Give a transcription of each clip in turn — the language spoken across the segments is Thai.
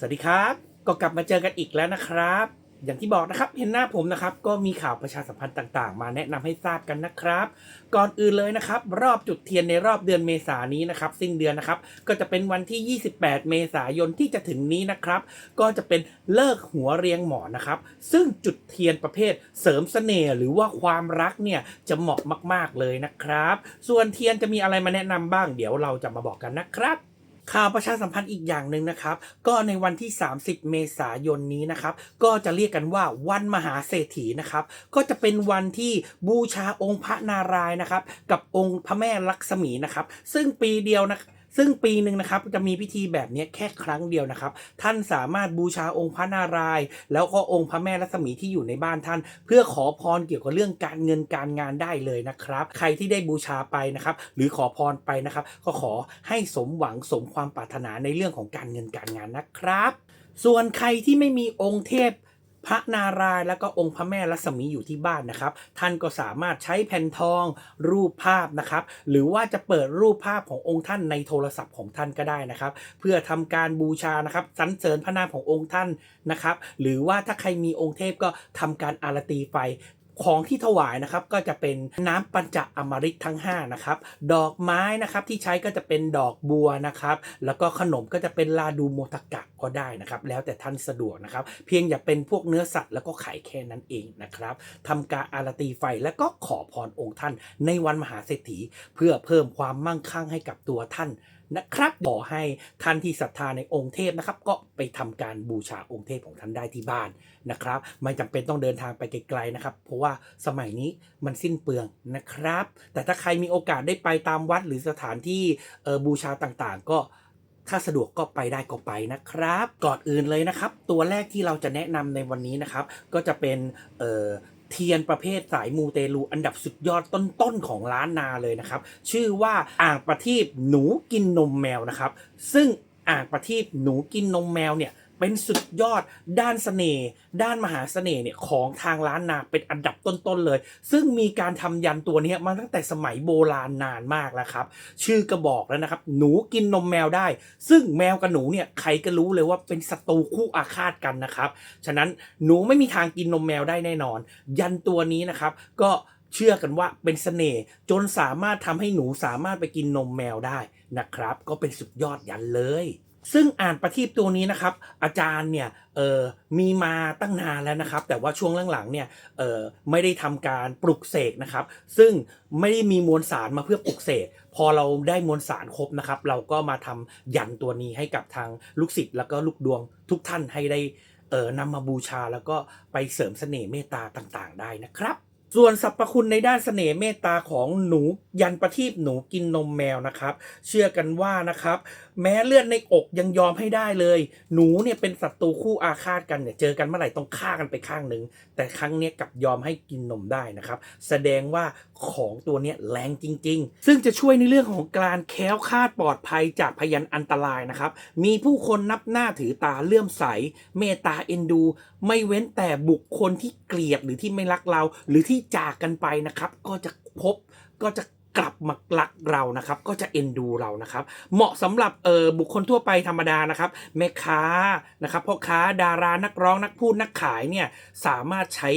สวัสดีครับ ก็กลับมาเจอกันอีกแล้วนะครับ อย่างที่บอกนะครับเห็นหน้าผมนะครับ ก็มีข่าวประชาสัมพันธ์ต่างๆ มาแนะนำให้ทราบกันนะครับ ก่อนอื่นเลยนะครับ รอบจุดเทียนในรอบเดือนเมษายนนี้นะครับ สิ้นเดือนนะครับ ก็จะเป็นวันที่ 28 เมษายนที่จะถึงนี้นะครับ ก็จะเป็นเลิกหัวเรียงหมอนนะครับ ซึ่งจุดเทียนประเภทเสริมเสน่ห์หรือว่าความรักเนี่ยจะเหมาะมากๆเลยนะครับ ส่วนเทียนจะมีอะไรมาแนะนำบ้าง เดี๋ยวเราจะมาบอกกันนะครับ ข่าวประชาสัมพันธ์อีกอย่างหนึ่งนะครับ ก็ในวันที่ 30 เมษายนนี้นะครับ ก็จะเรียกกันว่าวันมหาเศรษฐีนะครับ ก็จะเป็นวันที่บูชาองค์พระนารายณ์นะครับ กับองค์พระแม่ลักษมีนะครับ ซึ่งปีเดียวนะครับ ซึ่งปีหนึ่งนะครับจะมีพิธีแบบนี้แค่ครั้งเดียวนะครับ ท่านสามารถบูชาองค์พระนารายณ์แล้วก็องค์พระแม่ลักษมีที่อยู่ในบ้านท่าน เพื่อขอพรเกี่ยวกับเรื่องการเงินการงานได้เลยนะครับ ใครที่ได้บูชาไปนะครับ หรือขอพรไปนะครับ ก็ขอให้สมหวังสมความปรารถนาในเรื่องของการเงินการงานนะครับ ส่วนใครที่ไม่มีองค์เทพ พระนารายณ์และก็องค์พระแม่ลัศมีอยู่ที่บ้านนะครับ ท่านก็สามารถใช้แผ่นทองรูปภาพนะครับ หรือว่าจะเปิดรูปภาพขององค์ท่านในโทรศัพท์ของท่านก็ได้นะครับ เพื่อทำการบูชานะครับสรรเสริญพระนามขององค์ท่านนะครับ หรือว่าถ้าใครมีองค์เทพก็ทำการอารตีไฟ ของที่ถวายนะครับก็จะเป็นน้ำปัญจอมฤตทั้ง5นะครับดอกไม้นะครับที่ใช้ก็จะเป็นดอกบัวนะครับแล้วก็ขนมก็จะเป็นลาดูโมทกะก็ได้นะครับแล้วแต่ท่านสะดวกนะครับเพียงอย่าเป็นพวกเนื้อสัตว์แล้วก็ไข่แค่นั้นเองนะครับทำการอารตีไฟแล้วก็ขอพรองค์ท่านในวันมหาเศรษฐี เพื่อเพิ่มความมั่งคั่งให้กับตัวท่าน นะครับขอให้ท่านที่ศรัทธาในองค์เทพนะครับ ก็ไปทำการบูชาองค์เทพของท่านได้ที่บ้านนะครับ ไม่จำเป็นต้องเดินทางไปไกลๆนะครับ เพราะว่าสมัยนี้มันสิ้นเปลืองนะครับ แต่ถ้าใครมีโอกาสได้ไปตามวัดหรือสถานที่เออบูชาต่างๆ ก็ถ้าสะดวกก็ไปได้ก็ไปนะครับ ก่อนอื่นเลยนะครับ ตัวแรกที่เราจะแนะนำในวันนี้นะครับ ก็จะเป็น เทียนประเภทสายมูเตลูอันดับสุดยอดต้นๆของล้านนาเลยนะครับ ชื่อว่าอ่างประทีปหนูกินนมแมวนะครับ ซึ่งอ่างประทีปหนูกินนมแมวเนี่ย เป็นสุดยอดด้านเสน่ห์ด้านมหาเสน่ห์เนี่ยของทางล้านนาเป็นอันดับต้นๆเลย ซึ่งมีการทำยันตัวนี้มาตั้งแต่สมัยโบราณนานมากแล้วครับ ชื่อก็บอกแล้วนะครับ หนูกินนมแมวได้ ซึ่งแมวกับหนูเนี่ยใครก็รู้เลยว่าเป็นศัตรูคู่อาฆาตกันนะครับ ฉะนั้นหนูไม่มีทางกินนมแมวได้แน่นอน ยันตัวนี้นะครับ ก็เชื่อกันว่าเป็นเสน่ห์จนสามารถทำให้หนูสามารถไปกินนมแมวได้นะครับ ก็เป็นสุดยอดยันเลย ซึ่งอ่านประทีปตัวนี้นะครับ อาจารย์เนี่ยเออมีมาตั้งนานแล้วนะครับ แต่ว่าช่วงหลังๆเนี่ยเออไม่ได้ทำการปลุกเสกนะครับ ซึ่งไม่ได้มีมวลสารมาเพื่อปลุกเสกพอเราได้มวลสารครบนะครับ เราก็มาทำยันตัวนี้ให้กับทางลูกศิษย์แล้วก็ลูกดวงทุกท่านให้ได้เออนำมาบูชาแล้วก็ไปเสริมเสน่ห์เมตตาต่างๆ ได้นะครับ ส่วนสรรพคุณในด้านเสน่ห์เมตตาของหนูยันประทีปหนูกินนมแมวนะครับ เชื่อกันว่านะครับ แม้เลือดในอกยังยอมให้ได้เลย หนูเนี่ยเป็นศัตรูคู่อาฆาตกันเนี่ยเจอกันเมื่อไหร่ต้องฆ่ากันไปข้างหนึ่งแต่ครั้งนี้กลับยอมให้กินนมได้นะครับ แสดงว่าของตัวเนี้ยแรงจริง ๆ ซึ่งจะช่วยในเรื่องของการแคล้วคาดปลอดภัยจากพยันอันตรายนะครับ มีผู้คนนับหน้าถือตาเลื่อมใส เมตตาเอ็นดู ไม่เว้นแต่บุคคลที่เกลียดหรือที่ไม่รักเราหรือที่จากกันไปนะครับ ก็จะพบก็จะกลับมารักเรานะครับ ก็จะเอ็นดูเรานะครับ เหมาะสำหรับเออบุคคลทั่วไปธรรมดานะครับ แม่ค้านะครับพ่อค้าดารานักร้องนักพูดนักขายเนี่ยสามารถใช้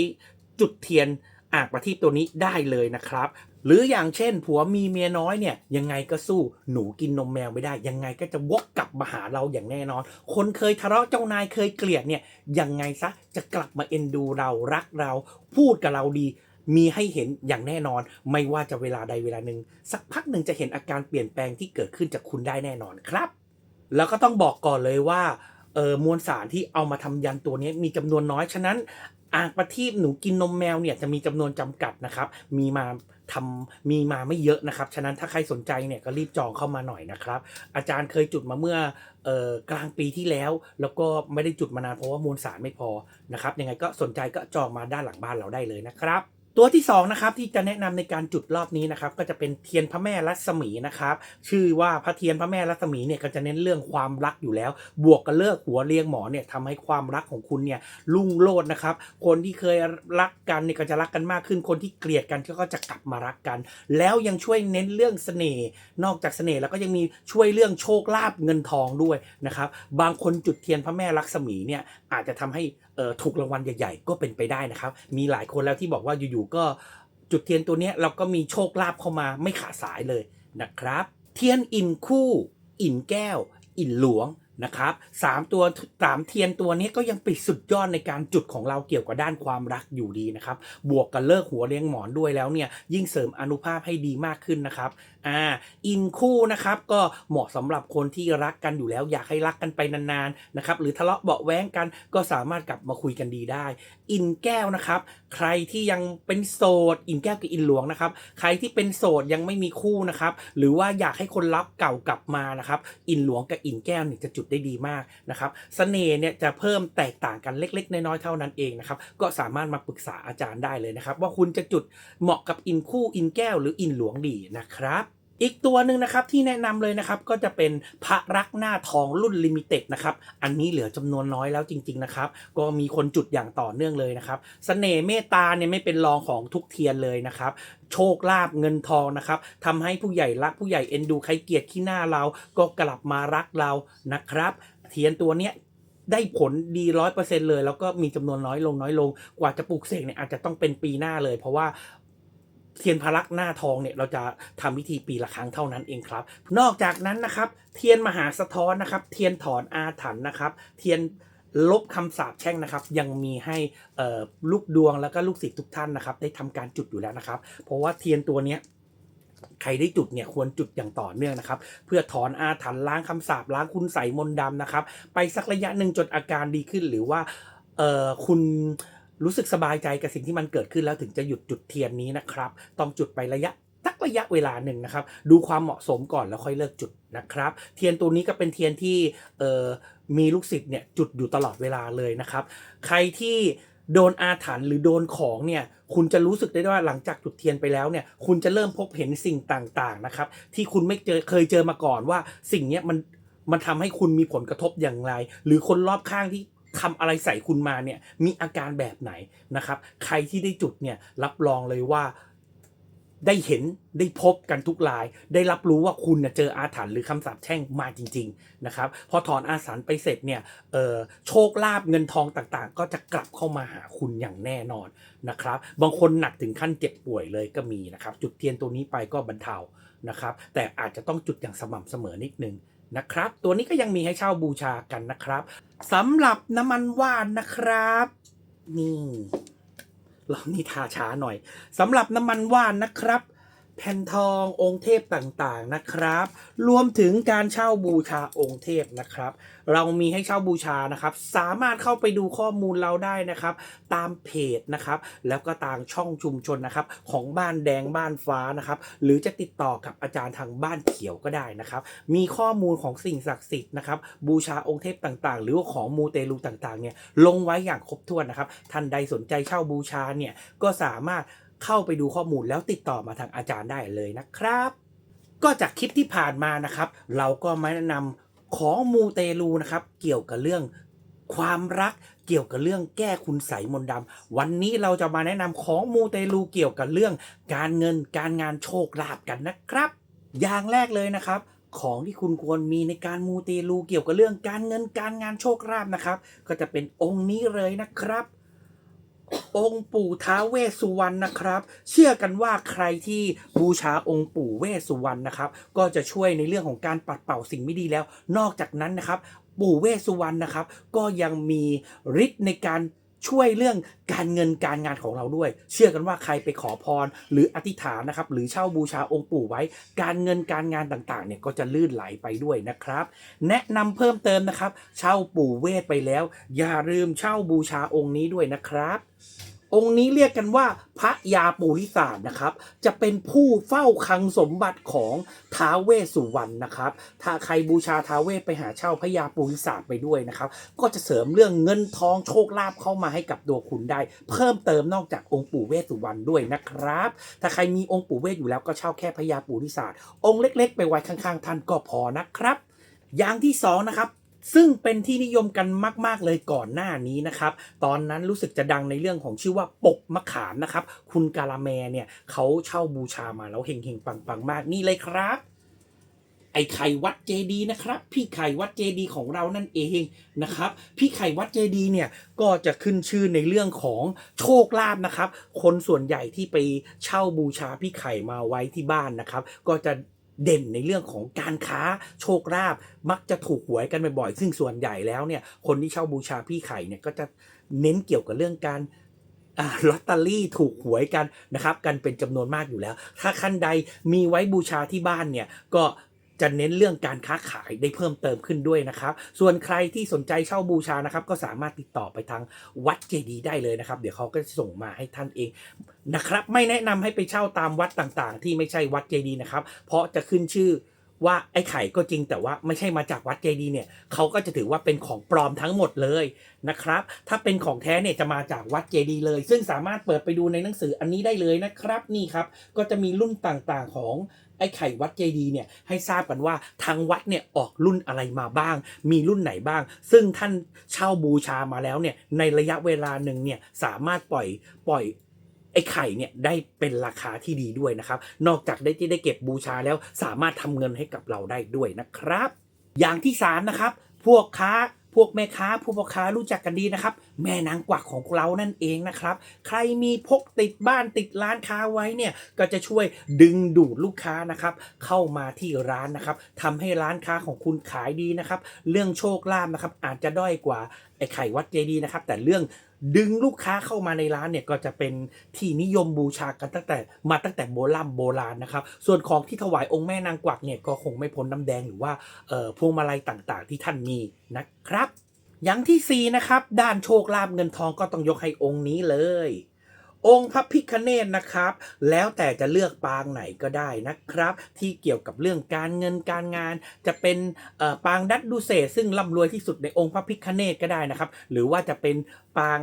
จุดเทียนอ่างประทีปตัวนี้ได้เลยนะครับ หรืออย่างเช่น ผัวมีเมียน้อยเนี่ยยังไงก็สู้หนูกินนมแมวไม่ได้ ยังไงก็จะวกกลับมาหาเราอย่างแน่นอน คนเคยทะเลาะเจ้านายเคยเกลียดเนี่ยยังไงซะจะกลับมาเอ็นดูเรารักเรา พูดกับเราดี มีให้เห็นอย่างแน่นอน ไม่ว่าจะเวลาใดเวลาหนึ่งสักพักหนึ่งจะเห็นอาการเปลี่ยนแปลงที่เกิดขึ้นจากคุณได้แน่นอนครับ แล้วก็ต้องบอกก่อนเลยว่าเออมวลสารที่เอามาทำยันตัวนี้มีจำนวนน้อยฉะนั้นอ่างประทีปหนูกินนมแมวเนี่ยจะมีจำนวนจำกัดนะครับ มีมาทำมีมาไม่เยอะนะครับ ฉะนั้นถ้าใครสนใจเนี่ยก็รีบจองเข้ามาหน่อยนะครับ อาจารย์เคยจุดมาเมื่อเอ่อกลางปีที่แล้ว แล้วก็ไม่ได้จุดมานานเพราะว่ามวลสารไม่พอนะครับ ยังไงก็สนใจก็จองมาด้านหลังบ้านเราได้เลยนะครับ ตัวที่สองนะครับที่จะแนะนำในการจุดรอบนี้นะครับก็จะเป็นเทียนพระแม่รัศมีนะครับชื่อว่าพระเทียนพระแม่รัศมีเนี่ยก็จะเน้นเรื่องความรักอยู่แล้ว บวกกับเลิกหัวเรียงหมอเนี่ยทำให้ความรักของคุณเนี่ยรุ่งโรจน์นะครับคนที่เคยรักกันเนี่ยก็จะรักกันมากขึ้น คนที่เกลียดกันก็จะกลับมารักกัน แล้วยังช่วยเน้นเรื่องเสน่ห์นอกจากเสน่ห์แล้วก็ยังมีช่วยเรื่องโชคลาภเงินทองด้วยนะครับบางคนจุดเทียนพระแม่ลักษมีเนี่ยอาจจะทำให้ถูกรางวัลใหญ่ ๆ ก็เป็นไปได้นะครับมีหลายคนแล้วที่บอกว่าอยู่ๆก็จุดเทียนตัวนี้เราก็มีโชคลาภเข้ามาไม่ขาดสายเลยนะครับ เทียนอิ่มคู่ อิ่มแก้ว อิ่มหลวง นะครับสามตัวสามเทียนตัวนี้ก็ยังปิดสุดยอดในการจุดของเราเกี่ยวกับด้านความรักอยู่ดีนะครับ บวกกับเลิกหัวเลี้ยงหมอนด้วยแล้วเนี่ยยิ่งเสริมอนุภาพให้ดีมากขึ้นนะครับอ่าอินคู่นะครับก็เหมาะสำหรับคนที่รักกันอยู่แล้วอยากให้รักกันไปนานๆนะครับหรือทะเลาะเบาแว้งกันก็สามารถกลับมาคุยกันดีได้ อินแก้วนะครับ ใครที่ยังเป็นโสดอินแก้วกับอินหลวงนะครับ ใครที่เป็นโสดยังไม่มีคู่นะครับ หรือว่าอยากให้คนรักเก่ากลับมานะครับ อินหลวงกับอินแก้วเนี่ยจะจุดได้ดีมากนะครับเสน่ห์เนี่ยจะเพิ่มแตกต่างกันเล็ก ๆ น้อยๆเท่านั้นเองนะครับก็สามารถมาปรึกษาอาจารย์ได้เลยนะครับ ว่าคุณจะจุดเหมาะกับอินคู่อินแก้วหรืออินหลวงดีนะครับ อีกตัวหนึ่งนะครับที่แนะนำเลยนะครับก็จะเป็นพระรักหน้าทองรุ่นลิมิเต็ดนะครับอันนี้เหลือจำนวนน้อยแล้วจริง ๆนะครับ ก็มีคนจุดอย่างต่อเนื่องเลยนะครับเสน่ห์เมตตาเนี่ยไม่เป็นรองของทุกเทียนเลยนะครับโชคลาภเงินทองนะครับทำให้ผู้ใหญ่รักผู้ใหญ่เอ็นดูใครเกลียดขี้หน้าเรา ก็กลับมารักเรานะครับ เทียนตัวเนี้ยได้ผลดีร้อยเปอร์เซ็นเลย แล้วก็มีจำนวนน้อยลงน้อยลง กว่าจะปลูกเสกเนี่ยอาจจะต้องเป็นปีหน้าเลย เพราะว่า เทียนพลักหน้าทองเนี่ยเราจะทำพิธีปีละครั้งเท่านั้นเองครับ นอกจากนั้นนะครับ เทียนมหาสะท้อนนะครับ เทียนถอนอาถรรพ์นะครับ เทียนลบคำสาปแช่งนะครับ ยังมีให้ลูกดวงแล้วก็ลูกศิษย์ทุกท่านนะครับ ได้ทำการจุดอยู่แล้วนะครับ เพราะว่าเทียนตัวเนี้ยใครได้จุดเนี่ยควรจุดอย่างต่อเนื่องนะครับ เพื่อถอนอาถรรพ์ล้างคำสาปล้างคุณใสยมนต์ดำนะครับ ไปสักระยะหนึ่งจนอาการดีขึ้นหรือว่าคุณ รู้สึกสบายใจกับสิ่งที่มันเกิดขึ้นแล้วถึงจะหยุดจุดเทียนนี้นะครับ ต้องจุดไประยะสักระยะเวลาหนึ่งนะครับ ดูความเหมาะสมก่อนแล้วค่อยเลิกจุดนะครับ เทียนตัวนี้ก็เป็นเทียนที่เอ่อมีลูกศิษย์เนี่ยจุดอยู่ตลอดเวลาเลยนะครับ ใครที่โดนอาถรรพ์หรือโดนของเนี่ยคุณจะรู้สึกได้ว่าหลังจากจุดเทียนไปแล้วเนี่ยคุณจะเริ่มพบเห็นสิ่งต่างๆนะครับ ที่คุณไม่เจอเคยเจอมาก่อนว่าสิ่งนี้มันมันทำให้คุณมีผลกระทบอย่างไร หรือคนรอบข้างที่ ทำอะไรใส่คุณมาเนี่ยมีอาการแบบไหนนะครับ ใครที่ได้จุดเนี่ยรับรองเลยว่าได้เห็นได้พบกันทุกราย ได้รับรู้ว่าคุณเนี่ยเจออาถรรพ์หรือคำสาปแช่งมาจริง ๆ นะครับ พอถอนอาถรรพ์ไปเสร็จเนี่ยโชคลาภเงินทองต่างๆ ก็จะกลับเข้ามาหาคุณอย่างแน่นอนนะครับ บางคนหนักถึงขั้นเจ็บป่วยเลยก็มีนะครับ จุดเทียนตัวนี้ไปก็บรรเทานะครับ แต่อาจจะต้องจุดอย่างสม่ำเสมอนิดนึง นะครับ ตัวนี้ก็ยังมีให้เช่าบูชากันนะครับสำหรับน้ำมันว่านนะครับ นี่เรานี่ทาช้าหน่อยสำหรับน้ำมันว่านนะครับ แผ่นทององค์เทพต่างๆนะครับ รวมถึงการเช่าบูชาองค์เทพนะครับ เรามีให้เช่าบูชานะครับ สามารถเข้าไปดูข้อมูลเราได้นะครับ ตามเพจนะครับ แล้วก็ตามช่องชุมชนนะครับ ของบ้านแดงบ้านฟ้านะครับ หรือจะติดต่อกับอาจารย์ทางบ้านเขียวก็ได้นะครับ มีข้อมูลของสิ่งศักดิ์สิทธิ์นะครับ บูชาองค์เทพต่างๆ หรือว่าของมูเตลูต่างๆเนี่ยลงไว้อย่างครบถ้วนนะครับ ท่านใดสนใจเช่าบูชาเนี่ยก็สามารถ เข้าไปดูข้อมูลแล้วติดต่อมาทางอาจารย์ได้เลยนะครับ ก็จากคลิปที่ผ่านมานะครับ เราก็มาแนะนำของมูเตลูนะครับ เกี่ยวกับเรื่องความรักเกี่ยวกับเรื่องแก้คุณใสยมนต์ดำวันนี้เราจะมาแนะนำของมูเตลูเกี่ยวกับเรื่องการเงินการงานโชคลาภกันนะครับ อย่างแรกเลยนะครับ ของที่คุณควรมีในการมูเตลูเกี่ยวกับเรื่องการเงินการงานโชคลาภนะครับ ก็จะเป็นองค์นี้เลยนะครับ องค์ปู่ท้าเวสสุวรรณนะครับ เชื่อกันว่าใครที่บูชาองค์ปู่เวสสุวรรณนะครับ ก็จะช่วยในเรื่องของการปัดเป่าสิ่งไม่ดีแล้ว นอกจากนั้นนะครับ ปู่เวสสุวรรณนะครับ ก็ยังมีฤทธิ์ในการ ช่วยเรื่องการเงินการงานของเราด้วย เชื่อกันว่าใครไปขอพร หรืออธิษฐานนะครับ หรือเช่าบูชาองค์ปู่ไว้ การเงินการงานต่างๆ เนี่ยก็จะลื่นไหลไปด้วยนะครับ แนะนำเพิ่มเติมนะครับ เช่าปู่เวทไปแล้ว อย่าลืมเช่าบูชาองค์นี้ด้วยนะครับ องค์นี้เรียกกันว่าพระยาปุริศาสนะครับ จะเป็นผู้เฝ้าคลังสมบัติของท้าเวสุวรรณนะครับ ถ้าใครบูชาท้าเวไปหาเช่าพระยาปุริศาสไปด้วยนะครับ ก็จะเสริมเรื่องเงินทองโชคลาภเข้ามาให้กับตัวคุณได้ เพิ่มเติมนอกจากองค์ปู่เวสุวรรณด้วยนะครับ ถ้าใครมีองค์ปู่เวสอยู่แล้วก็เช่าแค่พระยาปุริศาสองค์เล็ก ๆ ไปไว้ข้างๆท่านก็พอนะครับ อย่างที่สองนะครับ ซึ่งเป็นที่นิยมกันมาก ๆ เลยก่อนหน้านี้นะครับ ตอนนั้นรู้สึกจะดังในเรื่องของชื่อว่าปกมะขามนะครับ คุณกาลาแมเนี่ยเขาเช่าบูชามาแล้วเฮงๆ ปัง ๆ มากนี่เลยครับ ไอ้ไข่วัดเจดีย์นะครับ พี่ไข่วัดเจดีย์ของเรานั่นเองนะครับ พี่ไข่วัดเจดีย์เนี่ยก็จะขึ้นชื่อในเรื่องของโชคลาภนะครับ คนส่วนใหญ่ที่ไปเช่าบูชาพี่ไข่มาไว้ที่บ้านนะครับ ก็จะ เด่นในเรื่องของการค้าโชคลาภมักจะถูกหวยกันบ่อยๆซึ่งส่วนใหญ่แล้วเนี่ยคนที่เช่าบูชาพี่ไข่เนี่ยก็จะเน้นเกี่ยวกับเรื่องการลอตเตอรี่ถูกหวยกันนะครับ กันเป็นจำนวนมากอยู่แล้ว ถ้าขั้นใดมีไว้บูชาที่บ้านเนี่ย ก็ จะเน้นเรื่องการค้าขายได้เพิ่มเติมขึ้นด้วยนะครับ ส่วนใครที่สนใจเช่าบูชานะครับ ก็สามารถติดต่อไปทางวัดเจดีย์ได้เลยนะครับ เดี๋ยวเขาก็ส่งมาให้ท่านเองนะครับ ไม่แนะนำให้ไปเช่าตามวัดต่างๆ ที่ไม่ใช่วัดเจดีย์นะครับ เพราะจะขึ้นชื่อว่าไอ้ไข่ก็จริงแต่ว่าไม่ใช่มาจากวัดเจดีย์เนี่ยเขาก็จะถือว่าเป็นของปลอมทั้งหมดเลยนะครับ ถ้าเป็นของแท้เนี่ยจะมาจากวัดเจดีย์เลย ซึ่งสามารถเปิดไปดูในหนังสืออันนี้ได้เลยนะครับ นี่ครับ ก็จะมีรุ่นต่างๆของ ไอ้ไข่วัดเจดีเนี่ยให้ทราบกันว่าทางวัดเนี่ยออกรุ่นอะไรมาบ้าง มีรุ่นไหนบ้าง ซึ่งท่านเช่าบูชามาแล้วเนี่ยในระยะเวลาหนึ่งเนี่ยสามารถปล่อยปล่อยไอ้ไข่เนี่ยได้เป็นราคาที่ดีด้วยนะครับ นอกจากได้ที่ได้เก็บบูชาแล้วสามารถทำเงินให้กับเราได้ด้วยนะครับ อย่างที่สามนะครับ พวกค้า พวกแม่ค้าผู้พ่อค้ารู้จักกันดีนะครับ แม่นางกวักของเรานั่นเองนะครับ ใครมีพกติดบ้านติดร้านค้าไว้เนี่ยก็จะช่วยดึงดูดลูกค้านะครับ เข้ามาที่ร้านนะครับทำให้ร้านค้าของคุณขายดีนะครับ เรื่องโชคลาภนะครับอาจจะด้อยกว่าไอ้ไข่วัดเจดีย์นะครับ แต่เรื่อง ดึงลูกค้าเข้ามาในร้านเนี่ยก็จะเป็นที่นิยมบูชากันตั้งแต่มาตั้งแต่โบราณโบราณนะครับ ส่วนของที่ถวายองค์แม่นางกวักเนี่ยก็คงไม่พ้นน้ำแดงหรือว่าพวงมาลัยต่างๆ ที่ท่านมีนะครับ อย่างที่สี่นะครับด้านโชคลาภเงินทองก็ต้องยกให้องค์นี้เลย องค์พระพิคเนตนะครับ แล้วแต่จะเลือกปางไหนก็ได้นะครับ ที่เกี่ยวกับเรื่องการเงินการงาน จะเป็นปางดัดดูเศษซึ่งร่ำรวยที่สุดในองค์พระพิคเนตก็ได้นะครับ หรือว่าจะเป็นปาง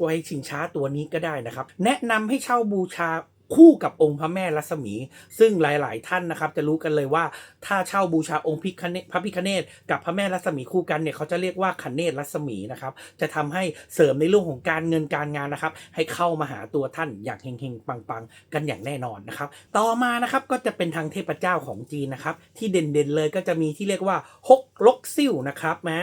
ไวยชิงช้าตัวนี้ก็ได้นะครับ แนะนำให้เช่าบูชา คู่กับองค์พระแม่รัศมี ซึ่งหลาย ๆ ท่านนะครับ จะรู้กันเลยว่าถ้าเช่าบูชาองค์พิคเนพระพิคเนตกับพระแม่รัศมีคู่กันเนี่ยเขาจะเรียกว่าคเนตรัศมีนะครับจะทำให้เสริมในเรื่องของการเงินการงานนะครับ ให้เข้ามาหาตัวท่านอย่างเฮงๆปังๆ กันอย่างแน่นอนนะครับ ต่อมานะครับก็จะเป็นทางเทพเจ้าของจีนนะครับ ที่เด่นๆเลยก็จะมีที่เรียกว่าฮกลกซิ่วนะครับมา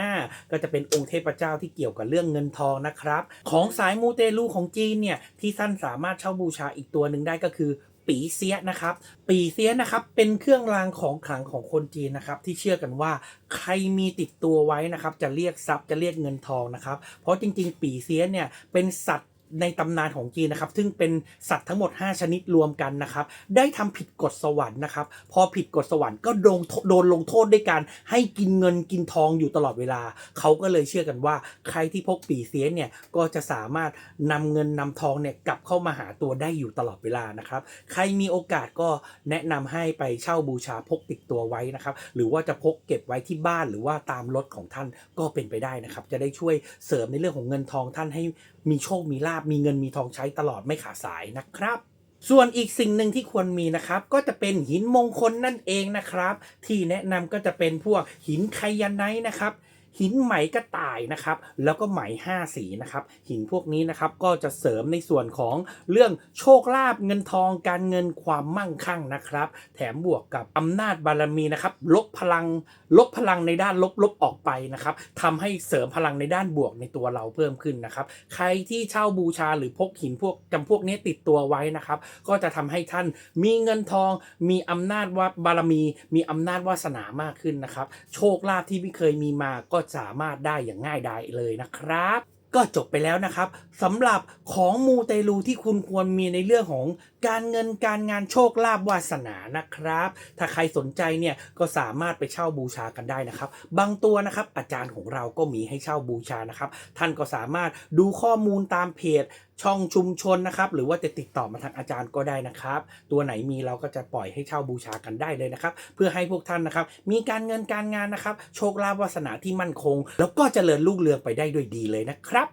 ก็จะเป็นองค์เทพเจ้าที่เกี่ยวกับเรื่องเงินทองนะครับ ของสายมูเตลูของจีนเนี่ยที่ท่านสามารถเช่าบูชาอีกตัวหนึ่งได้ก็คือปีเสียนะครับ ปีเสียนะครับ เป็นเครื่องรางของขลังของคนจีนนะครับ ที่เชื่อกันว่าใครมีติดตัวไว้นะครับ จะเรียกทรัพย์จะเรียกเงินทองนะครับ เพราะจริง ๆ ปีเสียเนี่ยเป็นสัตว์ ในตำนานของจีนนะครับ ซึ่งเป็นสัตว์ทั้งหมด 5 ชนิดรวมกันนะครับ ได้ทำผิดกฎสวรรค์นะครับ พอผิดกฎสวรรค์ก็โดนโดนลงโทษด้วยการให้กินเงินกินทองอยู่ตลอดเวลา เขาก็เลยเชื่อกันว่า ใครที่พกปีเสียเนี่ยก็จะสามารถนำเงินนำทองเนี่ยกลับเข้ามาหาตัวได้อยู่ตลอดเวลานะครับ ใครมีโอกาสก็แนะนำให้ไปเช่าบูชาพกติดตัวไว้นะครับ หรือว่าจะพกเก็บไว้ที่บ้านหรือว่าตามรถของท่านก็เป็นไปได้นะครับ จะได้ช่วยเสริมในเรื่องของเงินทองท่านให้มีโชคมีลาบมีเงินมีทองใช้ตลอดไม่ขาดสายนะครับส่วนอีกสิ่งหนึ่งที่ควรมีนะครับ ก็จะเป็นหินมงคลนั่นเองนะครับ ที่แนะนำก็จะเป็นพวกหินไคยาไนนะครับ หินไหมกระต่ายนะครับแล้วก็ไหมห้าสีนะครับหินพวกนี้นะครับก็จะเสริมในส่วนของเรื่องโชคลาภเงินทองการเงินความมั่งคั่งนะครับ แถมบวกกับอำนาจบารมีนะครับลบพลังลบพลังในด้านลบๆออกไปนะครับทำให้เสริมพลังในด้านบวกในตัวเราเพิ่มขึ้นนะครับ ใครที่เช่าบูชาหรือพกหินพวกจำพวกนี้ติดตัวไว้นะครับ ก็จะทำให้ท่านมีเงินทอง มีอำนาจว่าบารมี มีอำนาจวาสนามากขึ้นนะครับ โชคลาภที่ไม่เคยมีมาก็สามารถได้อย่างง่ายดายเลยนะครับก็จบไปแล้วนะครับสำหรับของมูเตลูที่คุณควรมีในเรื่องของการเงินการงานโชคลาภวาสนานะครับ ถ้าใครสนใจเนี่ยก็สามารถไปเช่าบูชากันได้นะครับ บางตัวนะครับอาจารย์ของเราก็มีให้เช่าบูชานะครับ ท่านก็สามารถดูข้อมูลตามเพจ ช่องชุมชนนะครับ หรือว่าจะติดต่อมาทางอาจารย์ก็ได้นะครับ ตัวไหนมีเราก็จะปล่อยให้เช่าบูชากันได้เลยนะครับ เพื่อให้พวกท่านนะครับ มีการเงินการงานนะครับ โชคลาภวาสนาที่มั่นคง แล้วก็เจริญรุ่งเรืองไปได้ด้วยดีเลยนะครับ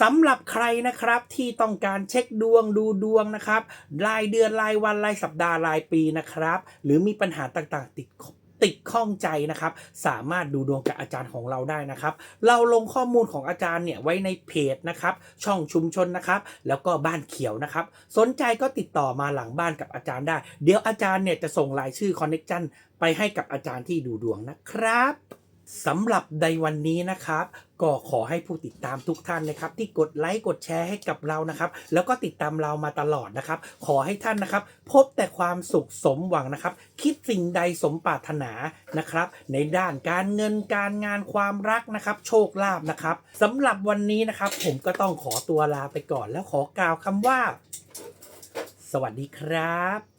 สำหรับใครนะครับที่ต้องการเช็คดวงดูดวงนะครับรายเดือนรายวันรายสัปดาห์รายปีนะครับ หรือมีปัญหาต่างๆ ติด ติดข้องใจนะครับ สามารถดูดวงกับอาจารย์ของเราได้นะครับ เราลงข้อมูลของอาจารย์เนี่ยไว้ในเพจนะครับ ช่องชุมชนนะครับ แล้วก็บ้านเขียวนะครับ สนใจก็ติดต่อมาหลังบ้านกับอาจารย์ได้ เดี๋ยวอาจารย์เนี่ยจะส่งรายชื่อคอนเน็กชันไปให้กับอาจารย์ที่ดูดวงนะครับ สำหรับในวันนี้นะครับ ก็ขอให้ผู้ติดตามทุกท่านนะครับ ที่กดไลค์กดแชร์ให้กับเรานะครับ แล้วก็ติดตามเรามาตลอดนะครับ ขอให้ท่านนะครับ พบแต่ความสุขสมหวังนะครับ คิดสิ่งใดสมปรารถนานะครับ ในด้านการเงินการงานความรักนะครับ โชคลาภนะครับสำหรับวันนี้นะครับ ผมก็ต้องขอตัวลาไปก่อน แล้วขอกล่าวคำว่า สวัสดีครับ